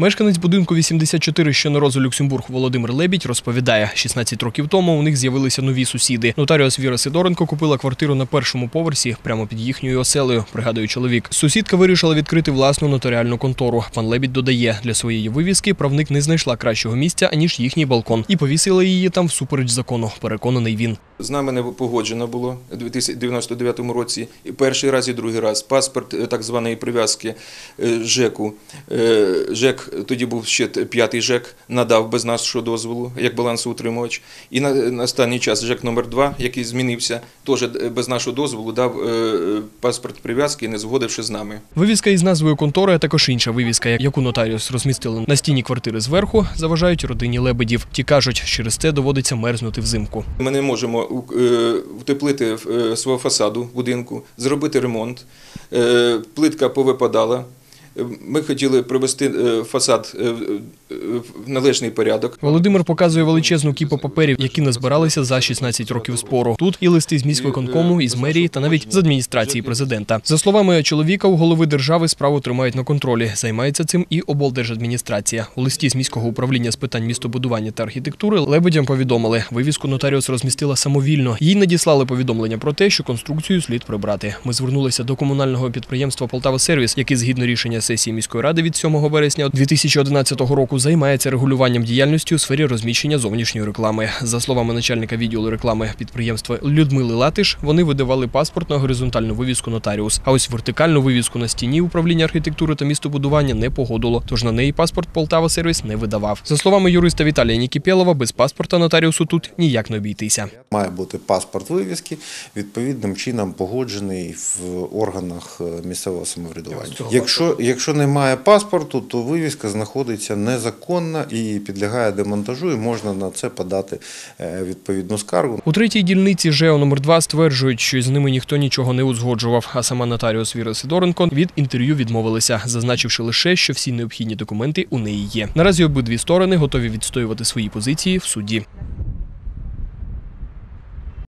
Мешканець будинку 84, що на розу Люксембург Володимир Лебідь, розповідає, 16 років тому у них з'явилися нові сусіди. Нотаріус Віра Сидоренко купила квартиру на першому поверсі, прямо під їхньою оселею, пригадує чоловік. Сусідка вирішила відкрити власну нотаріальну контору. Пан Лебідь додає, для своєї вивіски правник не знайшла кращого місця, аніж їхній балкон, і повісила її там всупереч закону. Переконаний він. З нами не погоджено було у 2099 році. І перший раз, і другий раз. Паспорт е, так званої прив'язки е, ЖЕКу. Е, ЖЕК, тоді був ще п'ятий ЖЕК, надав без нашого дозволу, як балансоутримувач. І на, останній час ЖЕК номер 2 який змінився, теж без нашого дозволу дав паспорт прив'язки, не згодивши з нами. Вивіска із назвою контори, а також інша вивіска, яку нотаріус розмістили на стіні квартири зверху, заважають родині лебедів. Ті кажуть, через це доводиться мерзнути взимку. Ми не можемо утеплити е, свого фасаду будинку, зробити ремонт. Е, Плитка повипадала. Ми хотіли привести е, фасад е, е, в належний порядок. Володимир показує величезну кіпу паперів, які назбиралися за 16 років спору. Тут і листи з міськвиконкому, із мерії та навіть з адміністрації президента. За словами чоловіка, у голови держави справу тримають на контролі. Займається цим і облдержадміністрація. У листі з міського управління з питань містобудування та архітектури лебедям повідомили, вивіску нотаріус розмістила самовільно. Їй надіслали повідомлення про те, що конструкцію слід прибрати. Ми звернулися до комунального підприємства Полтава Сервіс, яке згідно рішення сесії міської ради від 7 вересня 2011 року займається регулюванням діяльності у сфері розміщення зовнішньої реклами. За словами начальника відділу реклами підприємства Людмили Латиш, вони видавали паспорт на горизонтальну вивіску нотаріус. А ось вертикальну вивіску на стіні управління архітектури та містобудування не погодило. Тож на неї паспорт Полтава Сервіс не видавав. За словами юриста Віталія Нікіпєлова, без паспорта нотаріусу тут ніяк не обійтися. Має бути паспорт вивіски, відповідним чином погоджений в органах е, місцевого самоврядування. Якщо, якщо немає паспорту, то вивіска знаходиться незаконно і підлягає демонтажу, і можна на це подати е, відповідну скаргу. У третій дільниці ЖЕО номер 2 стверджують, що з ними ніхто нічого не узгоджував. А сама нотаріус Віра Сидоренко від інтерв'ю відмовилися, зазначивши лише, що всі необхідні документи у неї є. Наразі обидві сторони готові відстоювати свої позиції в суді.